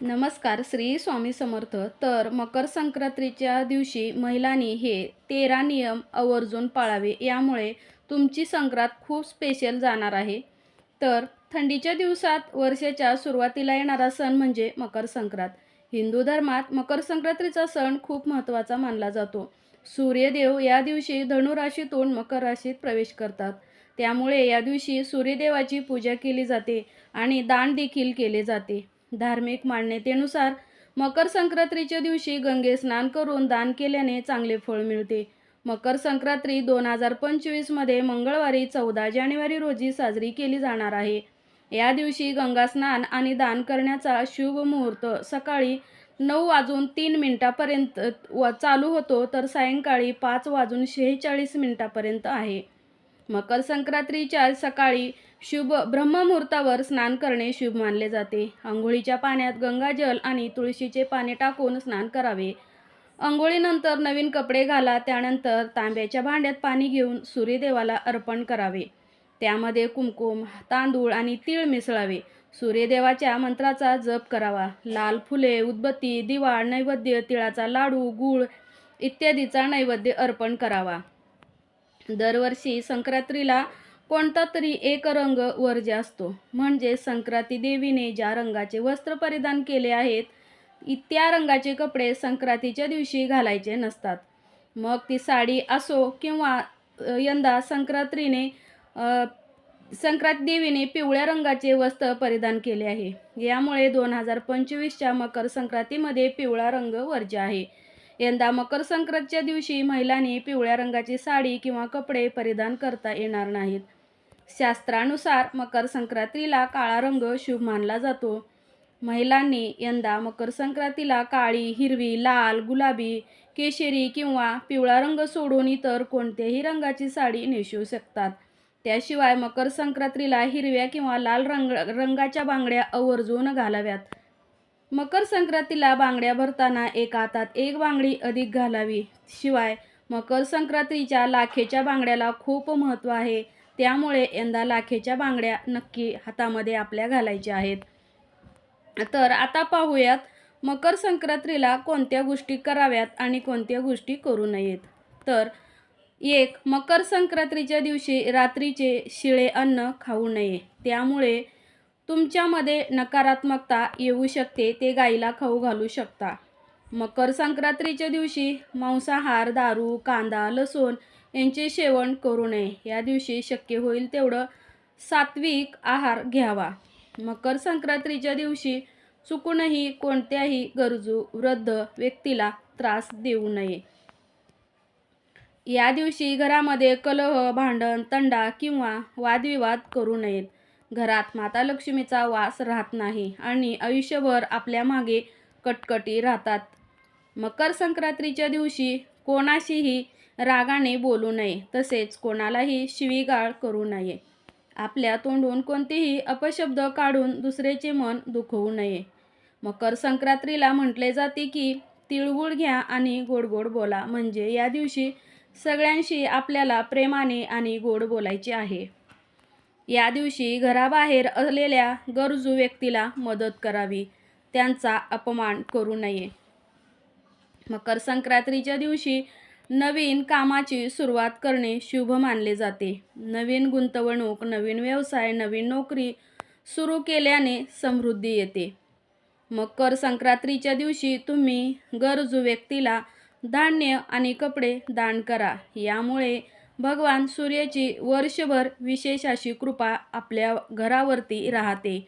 नमस्कार श्री स्वामी समर्थ. तर मकर संक्रांतीच्या दिवशी महिलांनी हे तेरा नियम आवर्जून पाळावे. यामुळे तुमची संक्रांत खूप स्पेशल जाणार आहे. तर थंडीच्या दिवसात वर्षाच्या सुरुवातीला येणारा सण म्हणजे मकर संक्रांत. हिंदू धर्मात मकर संक्रांतीचा सण खूप महत्त्वाचा मानला जातो. सूर्यदेव या दिवशी धनुराशीतून मकर राशीत प्रवेश करतात. त्यामुळे या दिवशी सूर्यदेवाची पूजा केली जाते आणि दान देखील केले जाते. धार्मिक मान्यतेनुसार मकर संक्रांतीच्या दिवशी गंगे स्नान करून दान केल्याने चांगले फळ मिळते. मकर संक्रांती दोन हजार पंचवीसमध्ये मंगळवारी चौदा जानेवारी रोजी साजरी केली जाणार आहे. या दिवशी गंगा स्नान आणि दान करण्याचा शुभ मुहूर्त सकाळी नऊ वाजून तीन मिनिटापर्यंत व चालू होतो तर सायंकाळी पाच वाजून शेहेचाळीस मिनिटापर्यंत आहे. मकर संक्रांतीच्या सकाळी शुभ ब्रह्ममुहूर्तावर स्नान करणे शुभ मानले जाते. आंघोळीच्या पाण्यात गंगाजल आणि तुळशीचे पाने टाकून स्नान करावे. आंघोळीनंतर नवीन कपडे घाला त्यानंतर तांब्याच्या भांड्यात पाणी घेऊन सूर्यदेवाला अर्पण करावे. त्यामध्ये कुमकुम तांदूळ आणि तीळ मिसळावे. सूर्यदेवाच्या मंत्राचा जप करावा. लाल फुले उदबत्ती दिवा नैवेद्य तिळाचा लाडू गूळ इत्यादीचा नैवेद्य अर्पण करावा. दरवर्षी संक्रांतीला कोणता तरी एक रंग वर्ज्य असतो. म्हणजे संक्रांती देवीने ज्या रंगाचे वस्त्र परिधान केले आहेत त्या रंगाचे कपडे संक्रांतीच्या दिवशी घालायचे नसतात. मग ती साडी असो किंवा यंदा संक्रांतीने संक्रांती संक्रांत देवीने पिवळ्या रंगाचे वस्त्र परिधान केले आहे. यामुळे दोन हजार पंचवीसच्या मकर संक्रांतीमध्ये पिवळा रंग वर्ज्य आहे. यंदा मकर संक्रांतच्या दिवशी महिलांनी पिवळ्या रंगाची साडी किंवा कपडे परिधान करता येणार नाहीत. शास्त्रानुसार मकर संक्रांतीला काळा रंग शुभ मानला जातो. महिलांनी यंदा मकर संक्रांतीला काळी हिरवी लाल गुलाबी केशरी किंवा पिवळा रंग सोडून इतर कोणत्याही रंगाची साडी नेसू शकतात. त्याशिवाय मकर संक्रांतीला हिरव्या किंवा लाल रंग रंगाच्या बांगड्या आवर्जून घालाव्यात. मकर संक्रांतीला बांगड्या भरताना एका हातात एक बांगडी अधिक घालावी. शिवाय मकर संक्रांतीच्या लाखेच्या बांगड्याला खूप महत्त्व आहे. त्यामुळे यंदा लाखेच्या बांगड्या नक्की हातामध्ये आपल्या घालायच्या आहेत. तर आता पाहूयात मकर संक्रांतीला कोणत्या गोष्टी कराव्यात आणि कोणत्या गोष्टी करू नयेत? तर एक मकर संक्रांतीच्या दिवशी रात्रीचे शिळे अन्न खाऊ नये. त्यामुळे तुमच्यामध्ये नकारात्मकता येऊ शकते ते गाईला खाऊ घालू शकता. मकर संक्रांतीच्या दिवशी मांसाहार दारू कांदा लसूण यांचे सेवन करू नये. या दिवशी शक्य होईल तेवढं सात्विक आहार घ्यावा. मकर संक्रांतीच्या दिवशी चुकूनही कोणत्याही गरजू वृद्ध व्यक्तीला त्रास देऊ नये. या दिवशी घरामध्ये कलह भांडण तंडा किंवा वादविवाद करू नयेत. घरात माता लक्ष्मीचा वास राहत नाही आणि आयुष्यभर आपल्या मागे कटकटी राहतात. मकर संक्रांतीच्या दिवशी कोणाशीही रागाने बोलू नये तसेच कोणालाही शिवीगाळ करू नये. आपल्या तोंडून कोणतेही अपशब्द काढून दुसऱ्याचे मन दुखवू नये. मकर संक्रांतीला म्हटले जाते की तिळगुळ घ्या आणि गोड गोड बोला. म्हणजे या दिवशी सगळ्यांशी आपल्याला प्रेमाने आणि गोड बोलायचे आहे. या दिवशी घराबाहेर असलेल्या गरजू व्यक्तीला मदत करावी. त्यांचा अपमान करू नये. मकर संक्रांतीच्या दिवशी नवीन कामाची सुरुवात करणे शुभ मानले जाते. नवीन गुंतवणूक नवीन व्यवसाय नवीन नोकरी सुरू केल्याने समृद्धी येते. मकर संक्रांतीच्या दिवशी तुम्ही गरजू व्यक्तीला धान्य आणि कपडे दान करा. यामुळे भगवान सूर्याची वर्षभर विशेष अशी कृपा आपल्या घरावरती राहते.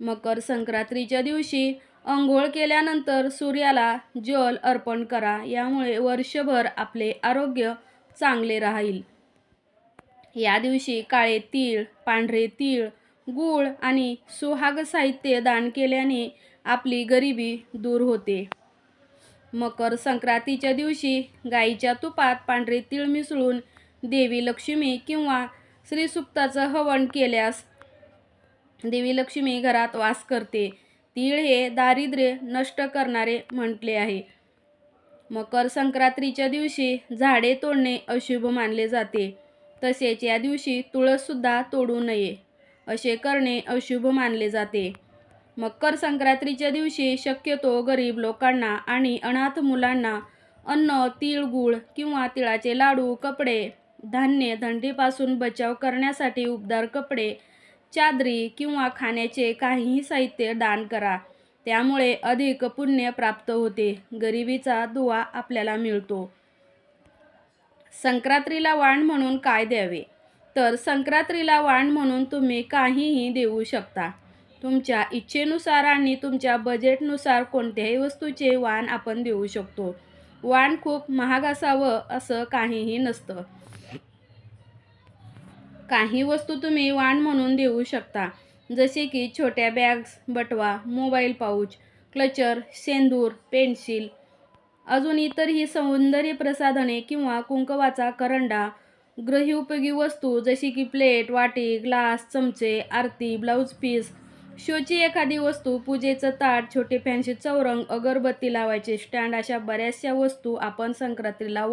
मकर संक्रांतीच्या दिवशी अंघोळ केल्यानंतर सूर्याला जल अर्पण करा यामुळे वर्षभर आपले आरोग्य चांगले राहील. या दिवशी काळे तीळ पांढरे तीळ गूळ आणि सुहाग साहित्य दान केल्याने आपली गरिबी दूर होते. मकर संक्रांतीच्या दिवशी गाईच्या तुपात पांढरे तीळ मिसळून देवी लक्ष्मी किंवा श्रीसुप्ताचं हवन केल्यास देवी लक्ष्मी घरात वास करते. तीळ हे दारिद्र्य नष्ट करणारे म्हटले आहे. मकर संक्रांतीच्या दिवशी झाडे तोडणे अशुभ मानले जाते. तसेच या दिवशी तुळससुद्धा तोडू नये असे करणे अशुभ मानले जाते. मकर संक्रांतीच्या दिवशी शक्यतो गरीब लोकांना आणि अनाथ मुलांना अन्न तिळगुळ किंवा तिळाचे लाडू कपडे धान्य थंडीपासून बचाव करण्यासाठी उबदार कपडे चादरी किंवा खाण्याचे काहीही साहित्य दान करा. त्यामुळे अधिक पुण्य प्राप्त होते. गरिबीचा दुवा आपल्याला मिळतो. संक्रांतीला वाण म्हणून काय द्यावे? तर संक्रांतीला वाण म्हणून तुम्ही काहीही देऊ शकता. तुमच्या इच्छेनुसार आणि तुमच्या बजेटनुसार कोणत्याही वस्तूचे वाण आपण देऊ शकतो. वाण खूप महाग असावं असं काहीही नसतं. काही वस्तू तुम्ही वाण म्हणून देऊ शकता. जसे की छोट्या बॅग्स बटवा मोबाईल पाऊच क्लचर सेंदूर पेन्सिल अजून इतरही सौंदर्य प्रसाधने किंवा कुंकवाचा करंडा ग्रहीउपयोगी वस्तू जशी की प्लेट वाटी ग्लास चमचे आरती ब्लाऊज पीस शोची एखादी वस्तू पूजेचं ताट छोटे फॅन्सी चौरंग अगरबत्ती लावायचे स्टँड अशा बऱ्याचशा वस्तू आपण संक्रांतीला वा